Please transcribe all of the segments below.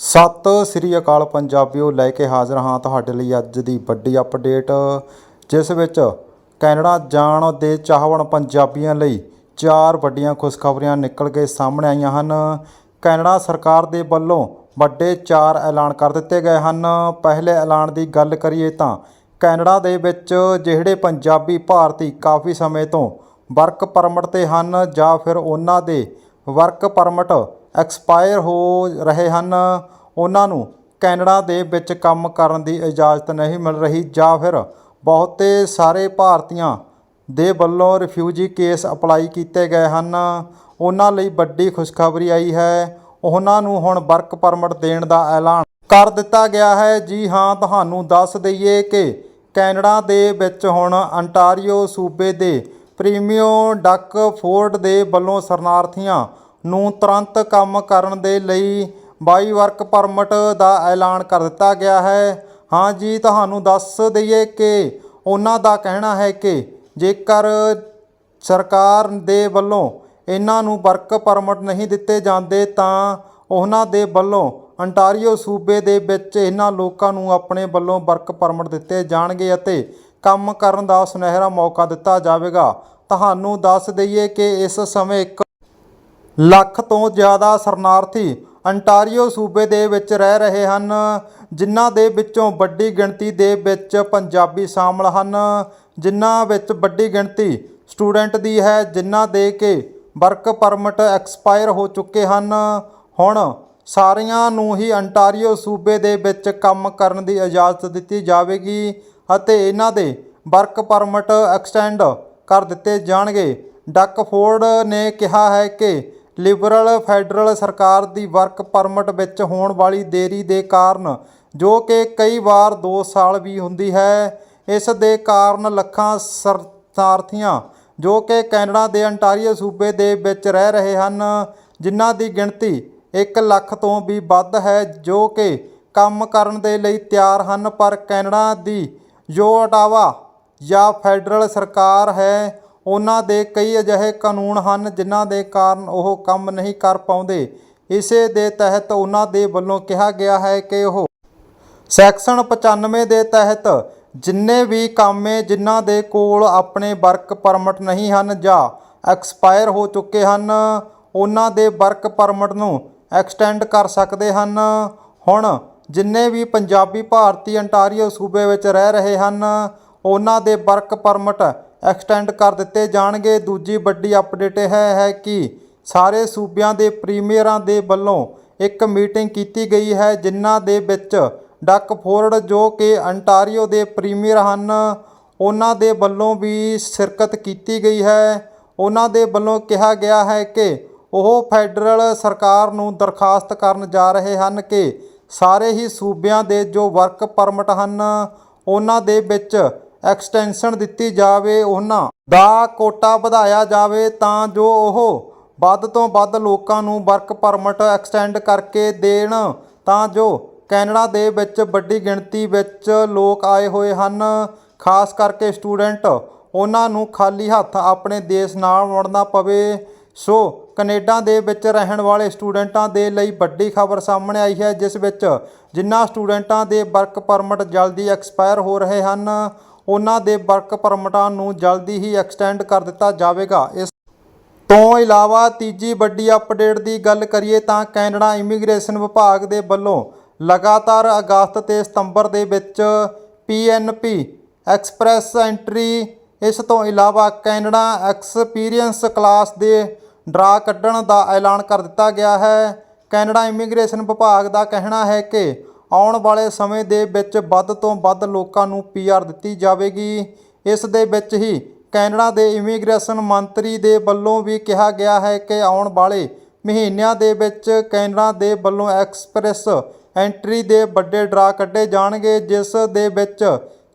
ਸਤਿ ਸ੍ਰੀ ਅਕਾਲ ਪੰਜਾਬੀਓ, ਲੈ ਕੇ ਹਾਜ਼ਰ ਹਾਂ ਤੁਹਾਡੇ ਲਈ ਅੱਜ ਦੀ ਵੱਡੀ ਅਪਡੇਟ ਜਿਸ ਵਿੱਚ ਕੈਨੇਡਾ ਜਾਣ ਦੇ ਚਾਹਵਣ ਪੰਜਾਬੀਆਂ ਲਈ ਚਾਰ ਵੱਡੀਆਂ ਖੁਸ਼ਖਬਰੀਆਂ ਨਿਕਲ ਕੇ ਸਾਹਮਣੇ ਆਈਆਂ ਹਨ। ਕੈਨੇਡਾ ਸਰਕਾਰ ਦੇ ਵੱਲੋਂ ਵੱਡੇ ਚਾਰ ਐਲਾਨ ਕਰ ਦਿੱਤੇ ਗਏ ਹਨ। ਪਹਿਲੇ ਐਲਾਨ ਦੀ ਗੱਲ ਕਰੀਏ ਤਾਂ ਕੈਨੇਡਾ ਦੇ ਵਿੱਚ ਜਿਹੜੇ ਪੰਜਾਬੀ ਭਾਰਤੀ ਕਾਫੀ ਸਮੇਂ ਤੋਂ ਵਰਕ ਪਰਮਿਟ ਤੇ ਹਨ ਜਾਂ ਫਿਰ ਉਹਨਾਂ ਦੇ ਵਰਕ ਪਰਮਿਟ ਐਕਸਪਾਇਰ ਹੋ ਰਹੇ ਹਨ। ਉਹਨਾਂ ਨੂੰ ਕੈਨੇਡਾ ਦੇ ਵਿੱਚ ਕੰਮ ਕਰਨ ਦੀ ਇਜਾਜ਼ਤ ਨਹੀਂ ਮਿਲ ਰਹੀ ਜਾਂ ਫਿਰ ਬਹੁਤੇ ਸਾਰੇ ਭਾਰਤੀਆਂ ਦੇ ਵੱਲੋਂ ਰਿਫਿਊਜੀ ਕੇਸ ਅਪਲਾਈ ਕੀਤੇ ਗਏ ਹਨ। ਉਹਨਾਂ ਲਈ ਵੱਡੀ ਖੁਸ਼ਖਬਰੀ ਆਈ ਹੈ। ਉਹਨਾਂ ਨੂੰ ਹੁਣ ਵਰਕ ਪਰਮਿਟ ਦੇਣ ਦਾ ਐਲਾਨ ਕਰ ਦਿੱਤਾ ਗਿਆ ਹੈ। ਜੀ ਹਾਂ, ਤੁਹਾਨੂੰ ਦੱਸ ਦਈਏ ਕਿ ਕੈਨੇਡਾ ਦੇ ਵਿੱਚ ਹੁਣ ਅੰਟਾਰੀਓ ਸੂਬੇ ਦੇ ਪ੍ਰੀਮੀਓ ਡੱਕ ਫੋਰਡ ਦੇ ਵੱਲੋਂ ਸ਼ਰਨਾਰਥੀਆਂ ਨੂੰ ਤੁਰੰਤ ਕੰਮ ਕਰਨ ਦੇ ਲਈ ਬਾਈ ਵਰਕ ਪਰਮਿਟ ਦਾ ਐਲਾਨ ਕਰ ਦਿੱਤਾ ਗਿਆ ਹੈ। ਹਾਂ ਜੀ, ਤੁਹਾਨੂੰ ਦੱਸ ਦਈਏ ਕਿ ਉਹਨਾਂ ਦਾ ਕਹਿਣਾ ਹੈ ਕਿ ਜੇਕਰ ਸਰਕਾਰ ਦੇ ਵੱਲੋਂ ਇਹਨਾਂ ਨੂੰ ਵਰਕ ਪਰਮਿਟ ਨਹੀਂ ਦਿੱਤੇ ਜਾਂਦੇ ਤਾਂ ਉਹਨਾਂ ਦੇ ਵੱਲੋਂ ਅੰਟਾਰੀਓ ਸੂਬੇ ਦੇ ਵਿੱਚ ਇਹਨਾਂ ਲੋਕਾਂ ਨੂੰ ਆਪਣੇ ਵੱਲੋਂ ਵਰਕ ਪਰਮਿਟ ਦਿੱਤੇ ਜਾਣਗੇ ਅਤੇ ਕੰਮ ਕਰਨ ਦਾ ਸੁਨਹਿਰਾ ਮੌਕਾ ਦਿੱਤਾ ਜਾਵੇਗਾ। ਤੁਹਾਨੂੰ ਦੱਸ ਦਈਏ ਕਿ ਇਸ ਸਮੇਂ ਇੱਕ ਲੱਖ ਤੋਂ ਜ਼ਿਆਦਾ ਸ਼ਰਨਾਰਥੀ ਅੰਟਾਰੀਓ ਸੂਬੇ ਦੇ ਵਿੱਚ ਰਹਿ ਰਹੇ ਹਨ, ਜਿਨ੍ਹਾਂ ਦੇ ਵਿੱਚੋਂ ਵੱਡੀ ਗਿਣਤੀ ਦੇ ਵਿੱਚ ਪੰਜਾਬੀ ਸ਼ਾਮਲ ਹਨ। ਜਿਨ੍ਹਾਂ ਵਿੱਚ ਵੱਡੀ ਗਿਣਤੀ ਸਟੂਡੈਂਟ ਦੀ ਹੈ, ਜਿਨ੍ਹਾਂ ਦੇ ਕਿ ਵਰਕ ਪਰਮਿਟ ਐਕਸਪਾਇਰ ਹੋ ਚੁੱਕੇ ਹਨ। ਹੁਣ ਸਾਰਿਆਂ ਨੂੰ ਹੀ ਅੰਟਾਰੀਓ ਸੂਬੇ ਦੇ ਵਿੱਚ ਕੰਮ ਕਰਨ ਦੀ ਇਜਾਜ਼ਤ ਦਿੱਤੀ ਜਾਵੇਗੀ। ਅਤੇ ਇਹਨਾਂ ਦੇ ਵਰਕ ਪਰਮਿਟ ਐਕਸਟੈਂਡ ਕਰ ਦਿੱਤੇ ਜਾਣਗੇ। ਡੱਕਫੋਰਡ ਨੇ ਕਿਹਾ ਹੈ ਕਿ ਲਿਬਰਲ ਫੈਡਰਲ ਸਰਕਾਰ ਦੀ ਵਰਕ ਪਰਮਿਟ ਵਿੱਚ ਹੋਣ ਵਾਲੀ ਦੇਰੀ ਦੇ ਕਾਰਨ, ਜੋ ਕਿ ਕਈ ਵਾਰ 2 ਸਾਲ ਵੀ ਹੁੰਦੀ ਹੈ, ਇਸ ਦੇ ਕਾਰਨ ਲੱਖਾਂ ਸ਼ਰਨਾਰਥੀਆਂ ਜੋ ਕਿ ਕੈਨੇਡਾ ਦੇ ਅੰਟਾਰੀਓ ਸੂਬੇ ਦੇ ਵਿੱਚ ਰਹਿ ਰਹੇ ਹਨ, ਜਿਨ੍ਹਾਂ ਦੀ ਗਿਣਤੀ 1 ਲੱਖ ਤੋਂ ਵੀ ਵੱਧ ਹੈ, ਜੋ ਕਿ ਕੰਮ ਕਰਨ ਦੇ ਲਈ ਤਿਆਰ ਹਨ, ਪਰ ਕੈਨੇਡਾ ਦੀ ਜੋ ਅਟਾਵਾ ਜਾਂ ਫੈਡਰਲ ਸਰਕਾਰ ਹੈ, ਉਹਨਾਂ ਦੇ ਕਈ ਅਜਿਹੇ ਕਾਨੂੰਨ ਹਨ ਜਿਨ੍ਹਾਂ ਦੇ ਕਾਰਨ ਉਹ ਕੰਮ ਨਹੀਂ ਕਰ ਪਾਉਂਦੇ। ਇਸੇ ਦੇ ਤਹਿਤ ਉਹਨਾਂ ਦੇ ਵੱਲੋਂ ਕਿਹਾ ਗਿਆ ਹੈ ਕਿ ਉਹ ਸੈਕਸ਼ਨ 95 ਦੇ ਤਹਿਤ ਜਿੰਨੇ ਵੀ ਕਾਮੇ ਜਿਨ੍ਹਾਂ ਦੇ ਕੋਲ ਆਪਣੇ ਵਰਕ ਪਰਮਿਟ ਨਹੀਂ ਹਨ ਜਾਂ ਐਕਸਪਾਇਰ ਹੋ ਚੁੱਕੇ ਹਨ, ਉਹਨਾਂ ਦੇ ਵਰਕ ਪਰਮਿਟ ਨੂੰ ਐਕਸਟੈਂਡ ਕਰ ਸਕਦੇ ਹਨ। ਹੁਣ ਜਿੰਨੇ ਵੀ ਪੰਜਾਬੀ ਭਾਰਤੀ ਅੰਟਾਰੀਓ ਸੂਬੇ ਵਿੱਚ ਰਹਿ ਰਹੇ ਹਨ, ਉਹਨਾਂ ਦੇ ਵਰਕ ਪਰਮਿਟ ਐਕਸਟੈਂਡ ਕਰ ਦਿੱਤੇ ਜਾਣਗੇ। ਦੂਜੀ ਵੱਡੀ ਅਪਡੇਟ ਇਹ ਹੈ ਕਿ ਸਾਰੇ ਸੂਬਿਆਂ ਦੇ ਪ੍ਰੀਮੀਅਰਾਂ ਦੇ ਵੱਲੋਂ ਇੱਕ ਮੀਟਿੰਗ ਕੀਤੀ ਗਈ ਹੈ, ਜਿਨ੍ਹਾਂ ਦੇ ਵਿੱਚ ਡੱਕ ਫੋਰਡ ਜੋ ਕਿ ਅੰਟਾਰੀਓ ਦੇ ਪ੍ਰੀਮੀਅਰ ਹਨ, ਉਹਨਾਂ ਦੇ ਵੱਲੋਂ ਵੀ ਸ਼ਿਰਕਤ ਕੀਤੀ ਗਈ ਹੈ। ਉਹਨਾਂ ਦੇ ਵੱਲੋਂ ਕਿਹਾ ਗਿਆ ਹੈ ਕਿ ਉਹ ਫੈਡਰਲ ਸਰਕਾਰ ਨੂੰ ਦਰਖਾਸਤ ਕਰਨ ਜਾ ਰਹੇ ਹਨ ਕਿ ਸਾਰੇ ਹੀ ਸੂਬਿਆਂ ਦੇ ਜੋ ਵਰਕ ਪਰਮਿਟ ਹਨ, ਉਹਨਾਂ ਦੇ ਵਿੱਚ ਐਕਸਟੈਂਸ਼ਨ ਦਿੱਤੀ ਜਾਵੇ ਉਹਨਾਂ ਦਾ ਕੋਟਾ ਵਧਾਇਆ ਜਾਵੇ ਤਾਂ ਜੋ ਉਹ ਵੱਧ ਤੋਂ ਵੱਧ ਲੋਕਾਂ ਨੂੰ ਵਰਕ ਪਰਮਿਟ ਐਕਸਟੈਂਡ ਕਰਕੇ ਦੇਣ, ਤਾਂ ਜੋ ਕੈਨੇਡਾ ਦੇ ਵਿੱਚ ਵੱਡੀ ਗਿਣਤੀ ਵਿੱਚ ਲੋਕ ਆਏ ਹੋਏ ਹਨ। ਖਾਸ ਕਰਕੇ ਸਟੂਡੈਂਟ, ਉਹਨਾਂ ਨੂੰ ਖਾਲੀ ਹੱਥ ਆਪਣੇ ਦੇਸ਼ ਨਾਲ ਮੁੜਨਾ ਪਵੇ। ਸੋ ਕੈਨੇਡਾ ਦੇ ਵਿੱਚ ਰਹਿਣ ਵਾਲੇ ਸਟੂਡੈਂਟਾਂ ਦੇ ਲਈ ਵੱਡੀ ਖਬਰ ਸਾਹਮਣੇ ਆਈ ਹੈ, ਜਿਸ ਵਿੱਚ ਜਿਨ੍ਹਾਂ ਸਟੂਡੈਂਟਾਂ ਦੇ ਵਰਕ ਪਰਮਿਟ ਜਲਦੀ ਐਕਸਪਾਇਰ ਹੋ ਰਹੇ ਹਨ, ਉਹਨਾਂ ਦੇ ਵਰਕ ਪਰਮਿਟਾਂ ਨੂੰ ਜਲਦੀ ਹੀ ਐਕਸਟੈਂਡ ਕਰ ਦਿੱਤਾ ਜਾਵੇਗਾ। ਇਸ ਤੋਂ ਇਲਾਵਾ ਤੀਜੀ ਵੱਡੀ ਅਪਡੇਟ ਦੀ ਗੱਲ ਕਰੀਏ ਤਾਂ ਕੈਨੇਡਾ ਇਮੀਗ੍ਰੇਸ਼ਨ ਵਿਭਾਗ ਦੇ ਵੱਲੋਂ ਲਗਾਤਾਰ ਅਗਸਤ ਤੇ ਸਤੰਬਰ ਦੇ ਵਿੱਚ ਪੀਐਨਪੀ ਐਕਸਪ੍ਰੈਸ ਐਂਟਰੀ, ਇਸ ਤੋਂ ਇਲਾਵਾ ਕੈਨੇਡਾ ਐਕਸਪੀਰੀਅੰਸ ਕਲਾਸ ਦੇ ਡਰਾ ਕੱਢਣ ਦਾ ਐਲਾਨ ਕਰ ਦਿੱਤਾ ਗਿਆ ਹੈ। ਕੈਨੇਡਾ ਇਮੀਗ੍ਰੇਸ਼ਨ ਵਿਭਾਗ ਦਾ ਕਹਿਣਾ ਹੈ ਕਿ ਆਉਣ ਵਾਲੇ ਸਮੇਂ ਦੇ ਵਿੱਚ ਵੱਧ ਤੋਂ ਵੱਧ ਲੋਕਾਂ ਨੂੰ ਪੀਆਰ ਦਿੱਤੀ ਜਾਵੇਗੀ। ਇਸ ਦੇ ਵਿੱਚ ਹੀ ਕੈਨੇਡਾ ਦੇ ਇਮੀਗ੍ਰੇਸ਼ਨ ਮੰਤਰੀ ਦੇ ਵੱਲੋਂ ਵੀ ਕਿਹਾ ਗਿਆ ਹੈ ਕਿ ਆਉਣ ਵਾਲੇ ਮਹੀਨਿਆਂ ਦੇ ਵਿੱਚ ਕੈਨੇਡਾ ਦੇ ਵੱਲੋਂ ਐਕਸਪ੍ਰੈਸ ਐਂਟਰੀ ਦੇ ਵੱਡੇ ਡਰਾ ਕੱਢੇ ਜਾਣਗੇ, ਜਿਸ ਦੇ ਵਿੱਚ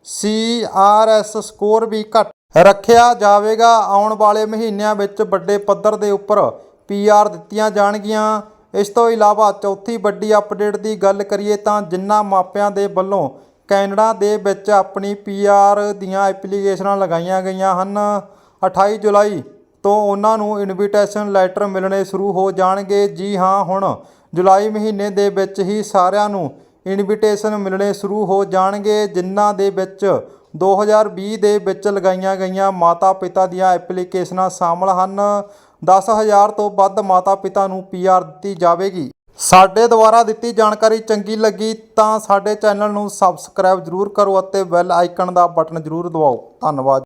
ਸੀਆਰਐਸ ਸਕੋਰ ਵੀ ਘੱਟ ਰੱਖਿਆ ਜਾਵੇਗਾ। ਆਉਣ ਵਾਲੇ ਮਹੀਨਿਆਂ ਵਿੱਚ ਵੱਡੇ ਪੱਧਰ ਦੇ ਉੱਪਰ ਪੀਆਰ ਦਿੱਤੀਆਂ ਜਾਣਗੀਆਂ। ਇਸ ਤੋਂ ਇਲਾਵਾ ਚੌਥੀ ਵੱਡੀ ਅਪਡੇਟ ਦੀ ਗੱਲ ਕਰੀਏ ਤਾਂ ਜਿਨ੍ਹਾਂ ਮਾਪਿਆਂ ਦੇ ਵੱਲੋਂ ਕੈਨੇਡਾ ਦੇ ਵਿੱਚ ਆਪਣੀ ਪੀਆਰ ਦੀਆਂ ਐਪਲੀਕੇਸ਼ਨਾਂ ਲਗਾਈਆਂ ਗਈਆਂ ਹਨ। 28 ਜੁਲਾਈ ਤੋਂ ਉਹਨਾਂ ਨੂੰ ਇਨਵੀਟੇਸ਼ਨ ਲੈਟਰ ਮਿਲਣੇ ਸ਼ੁਰੂ ਹੋ ਜਾਣਗੇ। ਜੀ ਹਾਂ, ਹੁਣ ਜੁਲਾਈ ਮਹੀਨੇ ਦੇ ਵਿੱਚ ਹੀ ਸਾਰਿਆਂ ਨੂੰ ਇਨਵੀਟੇਸ਼ਨ ਮਿਲਣੇ ਸ਼ੁਰੂ ਹੋ ਜਾਣਗੇ, ਜਿਨ੍ਹਾਂ ਦੇ ਵਿੱਚ 2020 ਦੇ ਵਿੱਚ ਲਗਾਈਆਂ ਗਈਆਂ ਮਾਤਾ ਪਿਤਾ ਦੀਆਂ ਐਪਲੀਕੇਸ਼ਨਾਂ ਸ਼ਾਮਲ ਹਨ। 10000 ਤੋਂ ਵੱਧ ਮਾਤਾ ਪਿਤਾ ਨੂੰ ਪੀਆਰ ਦਿੱਤੀ ਜਾਵੇਗੀ। ਸਾਡੇ ਦੁਆਰਾ ਦਿੱਤੀ ਜਾਣਕਾਰੀ ਚੰਗੀ ਲੱਗੀ ਤਾਂ ਸਾਡੇ ਚੈਨਲ ਨੂੰ ਸਬਸਕ੍ਰਾਈਬ ਜ਼ਰੂਰ ਕਰੋ ਅਤੇ ਬੈਲ ਆਈਕਨ ਦਾ ਬਟਨ ਜ਼ਰੂਰ ਦਬਾਓ। ਧੰਨਵਾਦ।